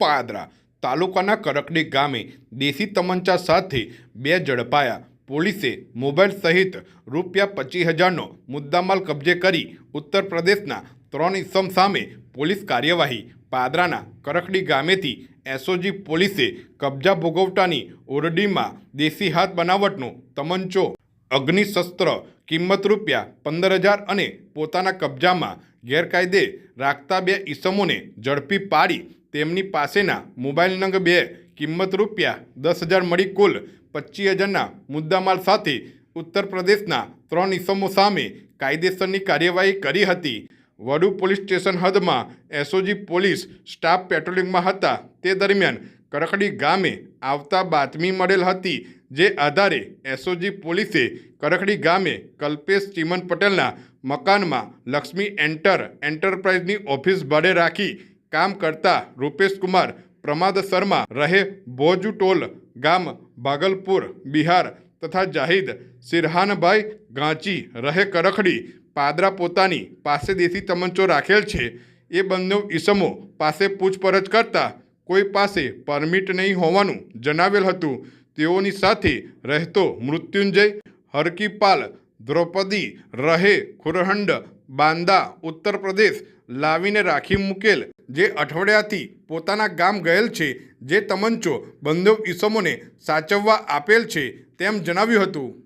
પાદરા તાલુકાના કરકડી ગામે દેશી તમંચા સાથે બે ઝડપાયા. પોલીસે મોબાઈલ સહિત રૂપિયા પચીસ હજારનો મુદ્દામાલ કબજે કરી ઉત્તર પ્રદેશના ત્રણ ઇસમ સામે પોલીસ કાર્યવાહી પાદરાના કરકડી ગામેથી એસઓજી પોલીસે કબજા ભોગવટાની ઓરડીમાં દેશી હાથ બનાવટનો તમંચો, અગ્નિશસ્ત્ર, કિંમત રૂપિયા પંદર હજાર અને પોતાના કબજામાં ગેરકાયદે રાખતા બે ઈસમોને ઝડપી પાડી તેમની પાસેના મોબાઈલ નંગ બે, કિંમત રૂપિયા દસ હજાર મળી કુલ પચીસ હજારના મુદ્દામાલ સાથે ઉત્તર પ્રદેશના ત્રણ ઇસમો સામે કાયદેસરની કાર્યવાહી કરી હતી. વડુ પોલીસ સ્ટેશન હદમાં એસઓજી પોલીસ સ્ટાફ પેટ્રોલિંગમાં હતા. તે દરમિયાન કરકડી ગામે આવતા બાતમી મળેલ હતી જે આધારે એસઓજી પોલીસે કરકડી ગામે કલ્પેશ ચીમન પટેલના મકાનમાં લક્ષ્મી એન્ટર એન્ટરપ્રાઇઝની ઓફિસ ભાડે રાખી કામ કરતા રૂપેશ કુમાર, પ્રમાદ શર્મા, રહે ભોજુ ટોલ ગામ, ભાગલપુર, બિહાર તથા જાહિદ, સિરહાનભાઈ ગાંચી, રહે કરખડી, પાદરા પોતાની પાસે દેશી તમંચો રાખેલ છે. એ બંને ઈસમો પાસે પૂછપરછ કરતા કોઈ પાસે પરમિટ નહીં હોવાનું જણાવેલ હતું. તેઓની સાથે રહેતો મૃત્યુંજય, હરકીપાલ, દ્રૌપદી, રહે ખુરહંડ, બાંદા, ઉત્તર પ્રદેશ લાવીને રાખી મૂકેલ જે અઠવાડિયાથી પોતાના ગામ ગયેલ છે, જે તમંચો બંને ઈસમોને સાચવવા આપેલ છે તેમ જણાવ્યું હતું.